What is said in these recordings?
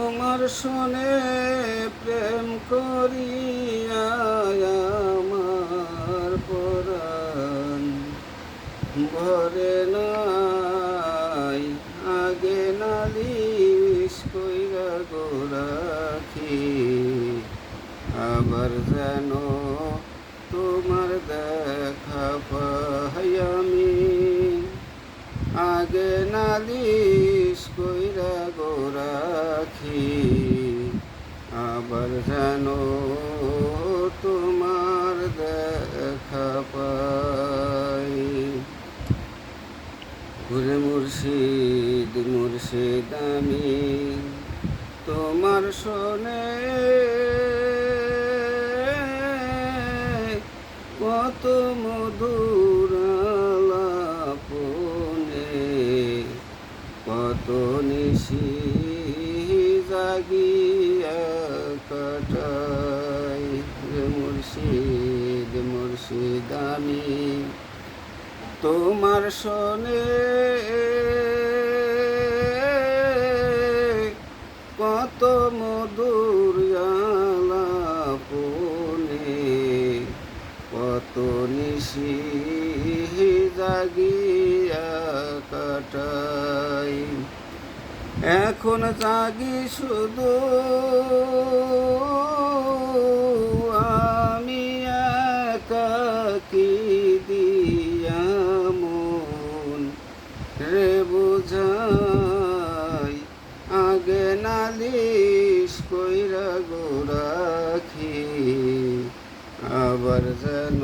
তোমার শোনে প্রেম করিয়া আমার পরাণ। ভরে নাই, আগে নালিশ কইরা গোরাখি আবার যেন তোমার দেখা পাই আমি। আগে নালিশ কইরা গোরাখি আবার যেন তোমার দেখা পাই। ঘুরে মুর্শিদ মুর্শিদ আমি, তোমার শোনে। কত মধুর আলাপনে, কত নিশি জাগিয়া কাটাই মুর্শিদ মুর্শিদ আমি তোমার কত মধুর কত নিশি জাগিয়া এখন জাগি শুধু আমি একাকি দিয়া মন রে বুঝাই? আগে নালিশ কইরা গোরাখি আবার যেন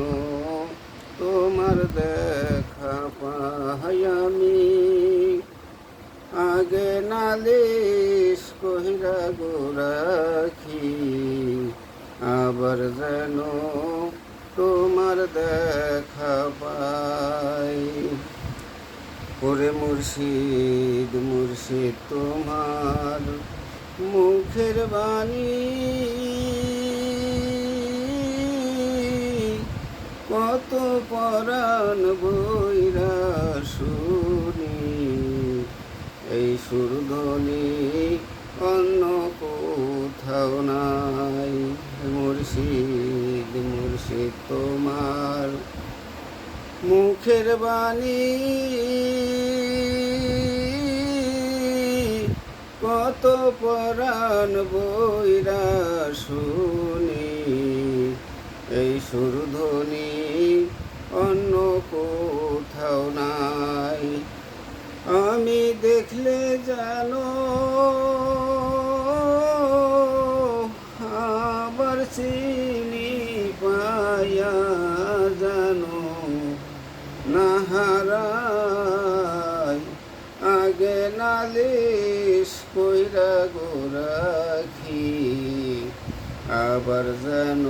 তোমার দেখা পাই আমি। আগে নালিশ কহিরা গোরাখি, আবার যেন তোমার দেখা পাই। ওরে মুর্শিদ মুর্শিদ, তোমার মুখের বাণী কত পরাণ বইরা শুনি এই সুরধ্বনি অন্য কোথাও নাই মুর্শিদ মুর্শিদ তোমার মুখের বাণী। কত পরাণ বইরা শুনি। এই সুরধ্বনি অন্য কোথাও নাই। আমি দেখলে জানো, আবার চিনি। নালিশ কইরা গোরাখি আবার যেন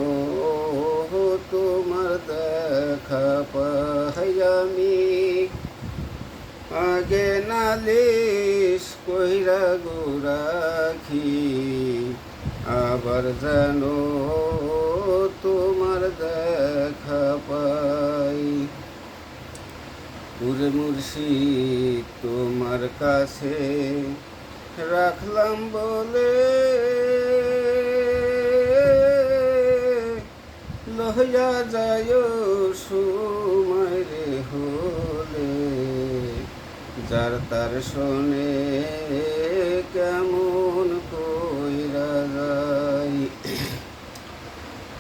তোমার দেখা পাই আমি। আগে নালিশ কইরা গোরাখি আবার যেন তোমার দেখা পাই পুরে মুর্শিদ তোমার কাছে রাখলাম বলে। লহিয়া যায় সময় রে হলে, যার তার শোনে কেমন কইরা যাই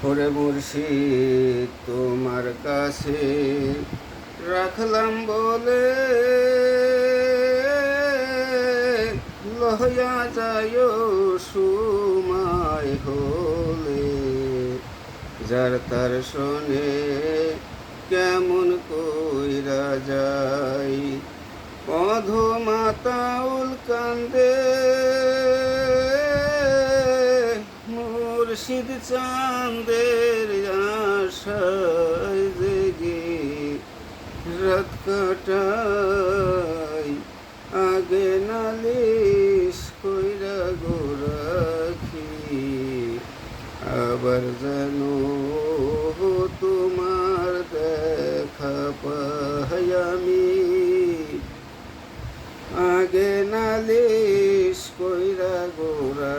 ওরে মুর্শিদ তোমার কাছে রাখলাম বলে লহয়া যায় সুমায় হলে। যার তার শোনে কেমন কইরা অধ মাতাউল কান্দে মুর্শিদ চাঁদের রাত কাটাই আগে নালিশ কইরা গোরাখি আবার যেন তোমার দেখা পাই আমি। আগে নালিশ কইরা গোরা